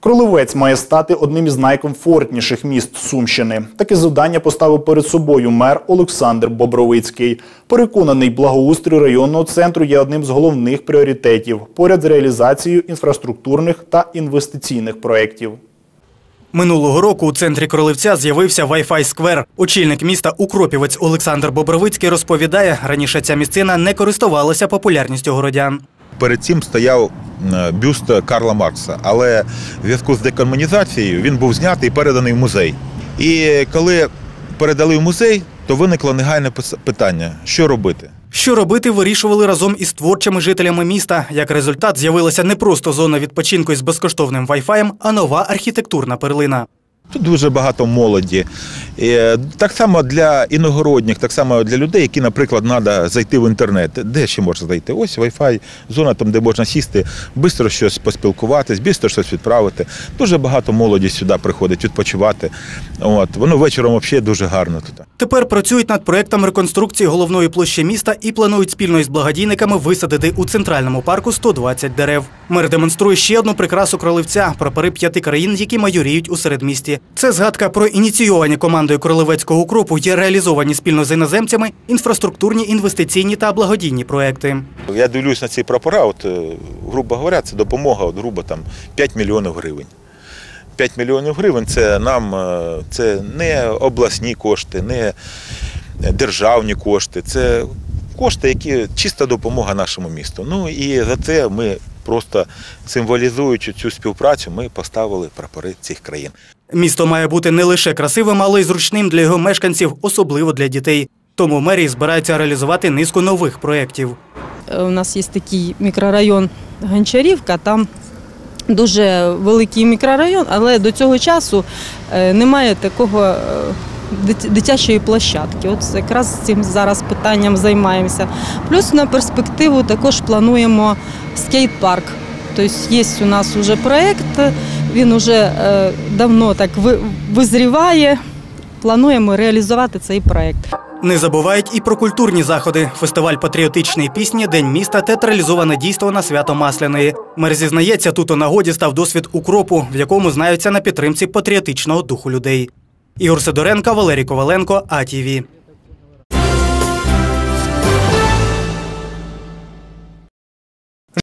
Кролевець має стати одним із найкомфортніших міст Сумщини. Таке завдання поставив перед собою мер Олександр Бобровицький. Переконаний, благоустрій районного центру є одним з головних пріоритетів поряд з реалізацією інфраструктурних та інвестиційних проєктів. Минулого року у центрі Кролевця з'явився Wi-Fi сквер. Очільник міста Укропівець Олександр Бобровицький розповідає, раніше ця місцина не користувалася популярністю городян. Перед цим стояв бюст Карла Маркса, але в зв'язку з декомунізацією він був знятий і переданий в музей. І коли передали в музей, то виникло негайне питання: що робити? Що робити, вирішували разом із творчими жителями міста. Як результат, з'явилася не просто зона відпочинку із безкоштовним Wi-Fi, а нова архітектурна перлина. Тут дуже багато молоді. Е, так само для іногородніх, так само для людей, які, наприклад, треба зайти в інтернет. Де ще можна зайти? Ось Wi-Fi, зона там, де можна сісти, швидко щось поспілкуватись, швидко щось відправити. Дуже багато молоді сюди приходить відпочивати. От. Воно вечором взагалі дуже гарно тут. Тепер працюють над проектом реконструкції головної площі міста і планують спільно із благодійниками висадити у центральному парку 120 дерев. Мер демонструє ще одну прикрасу кролевця прапори п'яти країн, які майоріють у середмісті. Це згадка про ініційовані командою Кролевецького укропу є реалізовані спільно з іноземцями інфраструктурні, інвестиційні та благодійні проекти. Я дивлюсь на ці прапора, от, е, грубо говоря, це допомога, от, грубо там 5 мільйонів гривень. 5 мільйонів гривень це нам е, це не обласні кошти, не державні кошти, це кошти, які чиста допомога нашому місту. Ну і за це ми просто символізуючи цю співпрацю, ми поставили прапори цих країн. Місто має бути не лише красивим, але й зручним для його мешканців, особливо для дітей. Тому мерії збираються реалізувати низку нових проєктів. Е, У нас є такий мікрорайон Гончарівка, там дуже великий мікрорайон, але до цього часу е, немає такого е, дитячої площадки. От якраз цим зараз питанням займаємося. Плюс на перспективу також плануємо скейт-парк. Тобто є у нас вже проєкт, він вже е, давно так визріває. Плануємо реалізувати цей проєкт. Не забувають і про культурні заходи. Фестиваль патріотичної пісні, День міста, театралізоване дійство на свято Масляної. Мер зізнається, тут у нагоді став досвід укропу, в якому знаються на підтримці патріотичного духу людей. Ігор Сидоренко, Валерій Коваленко, АТВ.